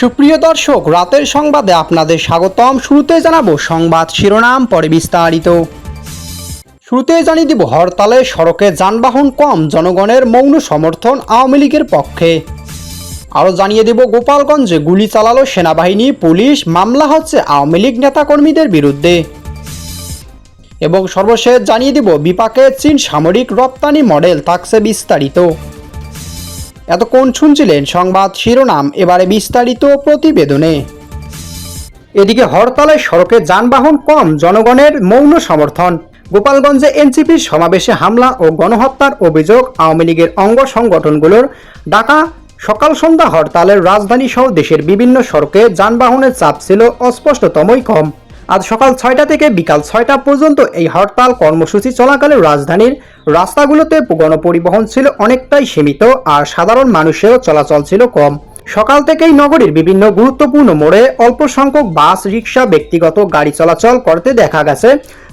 সুপ্রিয় দর্শক, রাতের সংবাদে আপনাদের স্বাগতম। শুরুতে জানাব সংবাদ শিরোনাম, পরে বিস্তারিত। শুরুতে জানিয়ে দিব, হরতালে সড়কে যানবাহন কম, জনগণের মৌন সমর্থন আওয়ামী লীগের পক্ষে। আরও জানিয়ে দেব, গোপালগঞ্জে গুলি চালালো সেনাবাহিনী, পুলিশ, মামলা হচ্ছে আওয়ামী লীগ নেতাকর্মীদের বিরুদ্ধে। এবং সর্বশেষ জানিয়ে দিব, বিপাকে চীন সামরিক রপ্তানি মডেল থাকছে বিস্তারিত। এতক্ষণ শুনছিলেন সংবাদ শিরোনাম, এবারে বিস্তারিত প্রতিবেদনে। এদিকে হরতালে সড়কে যানবাহন কম, জনগণের মৌন সমর্থন। গোপালগঞ্জে এনসিপির সমাবেশে হামলা ও গণহত্যার অভিযোগ আওয়ামী লীগের অঙ্গ সংগঠনগুলোর। ডাকা সকাল সন্ধ্যা হরতালের রাজধানী সহ দেশের বিভিন্ন সড়কে যানবাহনের চাপ ছিল অস্পষ্টতমই কম। আজ সকাল ছয়টা থেকে বিকাল ছয়টা পর্যন্ত এই হরতাল কর্মসূচি চলাকালে রাজধানীর রাস্তাগুলোতে গণপরিবহন ছিল অনেকটাই সীমিত আর সাধারণ মানুষেরও চলাচল ছিল কম। সকাল থেকেই নগরীর বিভিন্ন গুরুত্বপূর্ণ মোড়ে অল্প সংখ্যক বাস রিক্সা ব্যক্তিগত গাড়ি চলাচল করতে দেখা গেছে।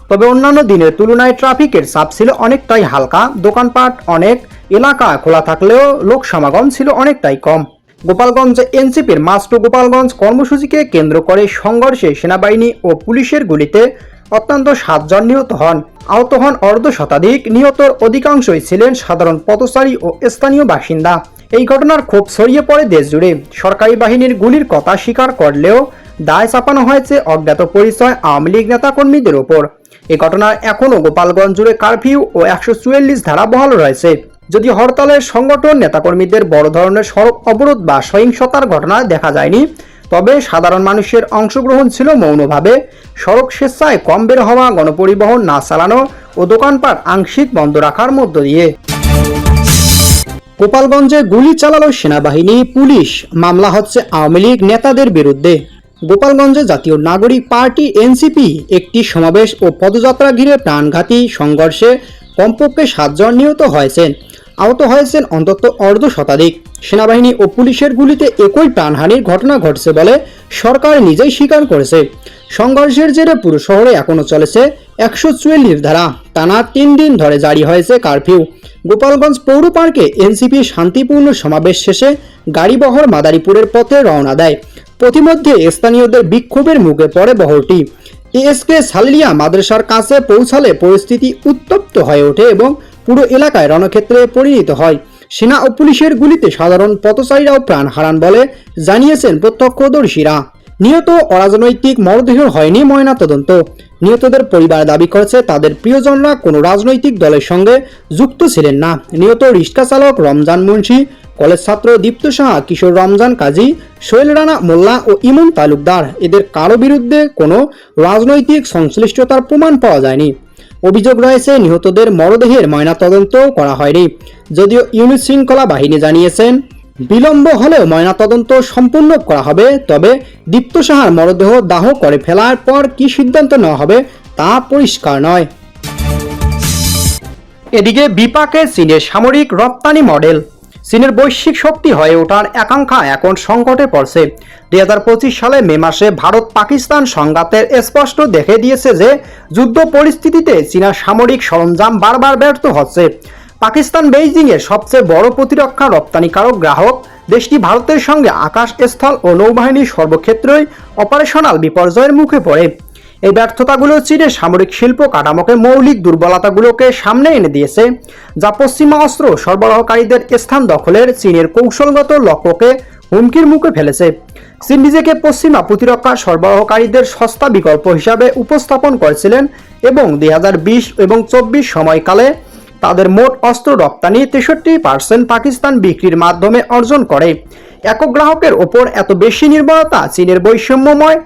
তবে অন্যান্য দিনের তুলনায় ট্রাফিকের চাপ ছিল অনেকটাই হালকা। দোকানপাট অনেক, এলাকা খোলা থাকলেও লোক সমাগম ছিল অনেকটাই কম। গোপালগঞ্জে এনসিপির মাস্টু গোপালগঞ্জ কর্মসূচিকে কেন্দ্র করে সংঘর্ষে সেনাবাহিনী ও পুলিশের গুলিতে অত্যন্ত সাতজন নিহত হন। আহত হন অর্ধ শতাধিক। নিহতর অধিকাংশই ছিলেন সাধারণ পথচারী ও স্থানীয় বাসিন্দা। এই ঘটনার ক্ষোভ ছড়িয়ে পড়ে দেশজুড়ে। সরকারি বাহিনীর গুলির কথা স্বীকার করলেও দায় চাপানো হয়েছে অজ্ঞাত পরিচয় আওয়ামী লীগ নেতাকর্মীদের ওপর। এ ঘটনায় এখনও গোপালগঞ্জ জুড়ে কারফিউ ও একশো চুয়াল্লিশ ধারা বহাল রয়েছে। যদি হরতালের সংগঠন, নেতাকর্মীদের বড় ধরনের সড়ক অবরোধ বা সহিংসতার ঘটনা দেখা যায়নি, তবে সাধারণ মানুষের অংশগ্রহণ ছিল মৌনভাবে। সড়ক স্বেচ্ছায় কম বের হওয়া, গণপরিবহন না চালানো ও দোকানপাট আংশিক বন্ধ রাখার মধ্য দিয়ে। গোপালগঞ্জে গুলি চালালো সেনাবাহিনী, পুলিশ। মামলা হচ্ছে আওয়ামী লীগ নেতাদের বিরুদ্ধে। গোপালগঞ্জে জাতীয় নাগরিক পার্টি, এনসিপি, একটি সমাবেশ ও পদযাত্রা ঘিরে প্রাণঘাতী সংঘর্ষে কমপক্ষে সাতজন নিহত হয়েছেন। আহত হয়েছেন অন্তত অর্ধ শতাধিক। সেনাবাহিনী ও পুলিশের গুলিতে একই প্রাণহানির ঘটনা ঘটছে বলে সরকার নিজেই স্বীকার করেছে। সংঘর্ষের জেরে পুরো শহরে এখনও চলেছে একশো চুয়াল্লিশ ধারা। টানা তিন দিন ধরে জারি হয়েছে কারফিউ। গোপালগঞ্জ পৌর পার্কে এনসিপি শান্তিপূর্ণ সমাবেশ শেষে গাড়িবহর মাদারীপুরের পথে রওনা দেয়। প্রতিমধ্যে স্থানীয়দের বিক্ষোভের মুখে পড়ে বহরটি। এএসকে সালিয়া মাদ্রাসার কাছে পৌঁছালে পরিস্থিতি উত্তপ্ত হয়ে ওঠে এবং পুরো এলাকায় রণক্ষেত্রে পরিণত হয়। সেনা ও পুলিশের গুলিতে সাধারণ পথচারীরাও প্রাণ হারান বলে জানিয়েছেন প্রত্যক্ষদর্শীরা। নিহত অরাজনৈতিক মরদেহ হয়নি ময়নাতদন্ত। নিহতদের পরিবার দাবি করেছে তাদের প্রিয়জনরা কোনো রাজনৈতিক দলের সঙ্গে যুক্ত ছিলেন না। নিহত রিক্সা চালক রমজান মুন্সি, কলেজ ছাত্র দীপ্ত সাহা, কিশোর রমজান কাজী, সোহেল রানা মোল্লা ও ইমন তালুকদার। এদের কারও বিরুদ্ধে কোনো রাজনৈতিক সংশ্লিষ্টতার প্রমাণ পাওয়া যায়নি। অভিযোগ রয়েছে, নিহতদের মরদেহের ময়নাতদন্ত করা হয়নি। যদিও ইউনিট শৃঙ্খলা বাহিনী জানিয়েছেন, বিলম্ব হলেও ময়নাতদন্ত সম্পূর্ণ করা হবে, তবে দীপ্ত সাহার মরদেহ দাহ করে ফেলার পর কি সিদ্ধান্ত নেওয়া হবে তা পরিষ্কার নয়। এদিকে বিপাকে চীনের সামরিক রপ্তানি মডেল চীনের বৈশ্বিক শক্তি হয়ে ওঠার একাঙ্ক্ষা এখন সংকটে পড়ছে। দুই হাজার পঁচিশ সালে মে মাসে ভারত পাকিস্তান সংঘাতের স্পষ্ট দেখে দিয়েছে যে, যুদ্ধ পরিস্থিতিতে চীনা সামরিক সরঞ্জাম বারবার ব্যর্থ হচ্ছে। পাকিস্তান বেইজিংয়ের সবচেয়ে বড় প্রতিরক্ষা রপ্তানিকারক গ্রাহক দেশটি ভারতের সঙ্গে আকাশ স্থল ও নৌবাহিনীর সর্বক্ষেত্রেই অপারেশনাল বিপর্যয়ের মুখে পড়ে। এই ব্যর্থতাগুলো চীনের সামরিক শিল্প কাঠামোকে মৌলিক দুর্বলতাগুলোকে সামনে এনে দিয়েছে, যা পশ্চিমা অস্ত্র সরবরাহকারীদের স্থান দখলের চীনের কৌশলগত লক্ষ্যকে হুমকির মুখে ফেলেছে। চীন নিজেকে পশ্চিমা প্রতিরক্ষা সরবরাহকারীদের সস্তা বিকল্প হিসাবে উপস্থাপন করেছিলেন এবং দু হাজার বিশ এবং চব্বিশ সময়কালে তাদের মোট অস্ত্র রপ্তানি তেষট্টি পার্সেন্ট পাকিস্তান বিক্রির মাধ্যমে অর্জন করে। একক গ্রাহকের ওপর এত বেশি নির্ভরতা চীনের বৈষম্যময়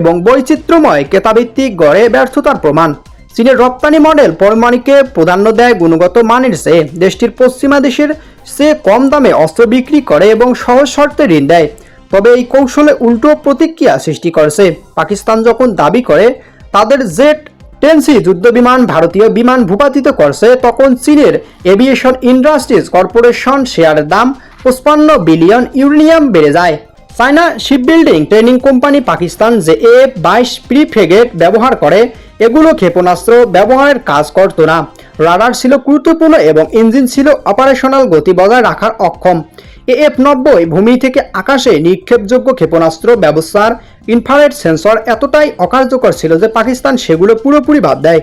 এবং বৈচিত্র্যময় ক্রেতাভিত্তিক গড়ে ব্যর্থতার প্রমাণ। চীনের রপ্তানি মডেল পরমাণিকে প্রাধান্য দেয় গুণগত মানের চেয়ে। দেশটির পশ্চিমা দেশের সে কম দামে অস্ত্র বিক্রি করে এবং সহজ শর্তে ঋণ দেয়। তবে এই কৌশলে উল্টো প্রতিক্রিয়া সৃষ্টি করেছে। পাকিস্তান যখন দাবি করে তাদের জেট টেনসি যুদ্ধবিমান ভারতীয় বিমান ভূপাতিত করছে, তখন চীনের এভিয়েশন ইন্ডাস্ট্রিজ কর্পোরেশন শেয়ারের দাম পঁচপান্ন বিলিয়ন ইউরেনিয়াম বেড়ে যায়। China shipbuilding training company Pakistan যে এফ বাইশ প্রি ফ্রেগেট ব্যবহার করে, এগুলো ক্ষেপণাস্ত্র ব্যবহারের কাজ করতো না। রাডার ছিল গুরুত্বপূর্ণ এবং ইঞ্জিন ছিল অপারেশনাল গতি বজায় রাখার অক্ষম। এএফ নব্বই ভূমি থেকে আকাশে নিক্ষেপযোগ্য ক্ষেপণাস্ত্র ব্যবস্থার ইনফ্রারেড সেন্সর এতটাই অকার্যকর ছিল যে পাকিস্তান সেগুলো পুরোপুরি বাদ দেয়।